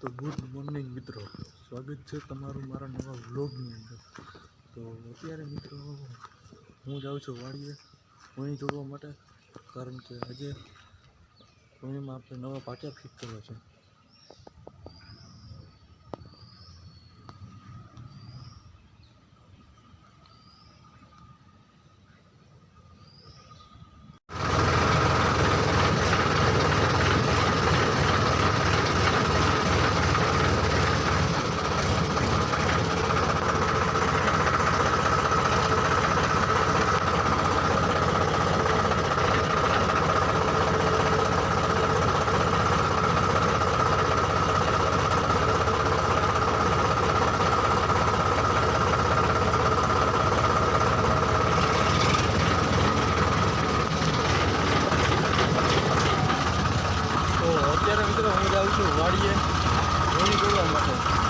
તો good morning મિત્રો. સ્વાગત છે તમારું મારા નવા વ્લોગની અંદર. તો અત્યારે મિત્રો, હું જાઉં છું વાડીએ વણી જોડવા માટે, કારણ કે આજે વણીમાં આપણે નવા પાટિયા ફિટ કરવા છે તો અત્યારે મિત્રો હું જાઉં છું વાડીએ. વણી કરવા માટે.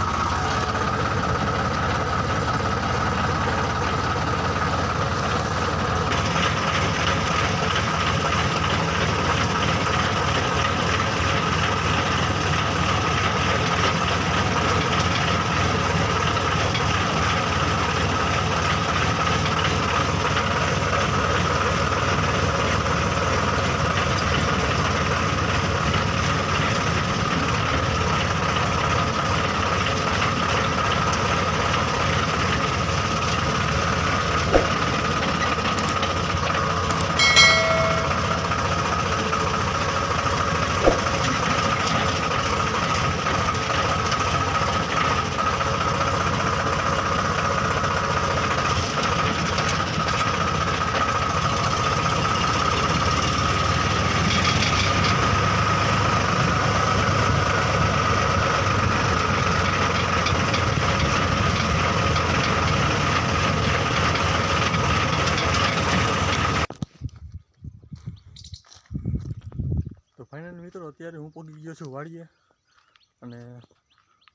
ફાઇનલ મિત્રો, અત્યારે હું પહોંચી ગયો છું વાડીએ અને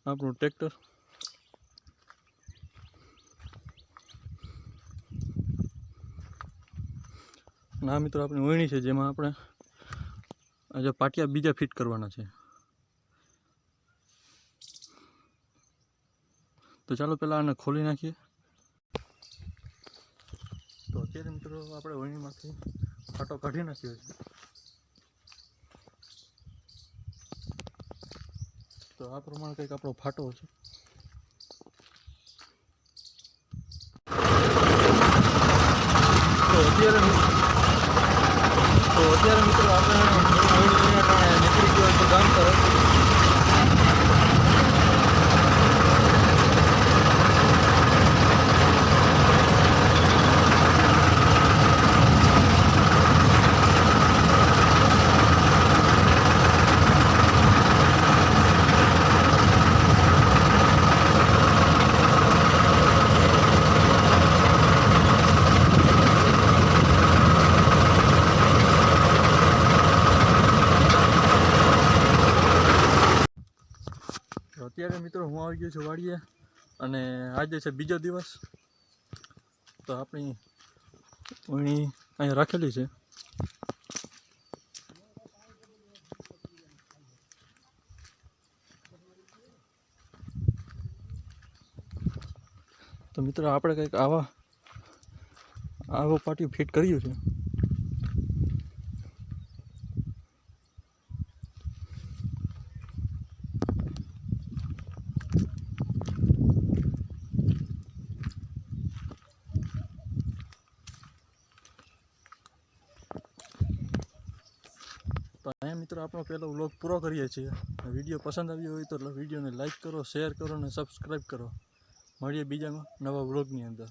આપણું ટ્રેક્ટર ના મિત્રો આપણી વણી છે, જેમાં આપણે આજે પાટિયા બીજા ફિટ કરવાના છે. તો ચાલો પહેલાં આને ખોલી નાખીએ. તો અત્યારે મિત્રો આપણે વહીણીમાંથી ફાટો કાઢી નાખ્યો છે. તો આ પ્રમાણે કંઈક આપણો ફાટો છે. તો અત્યારે તો અત્યારે મિત્રો આપણે નીકળી ગયો ગામ તરફ અત્યારે મિત્રો હું આવી ગયો છું વાડીએ અને આજે છે બીજો દિવસ. તો આપણી ઉણી અહીંયા રાખેલી છે. તો મિત્રો આપણે કંઈક આવા આવો પાટિયું ફિટ કર્યું છે તો અહીંયા મિત્રો, આપણો પહેલો વ્લોગ પૂરો કરીએ છીએ. વીડિયો પસંદ આવ્યો હોય તો વિડીયોને લાઈક કરો શેર કરો અને સબસ્ક્રાઈબ કરો. મળીએ બીજામાં નવા વ્લોગની અંદર.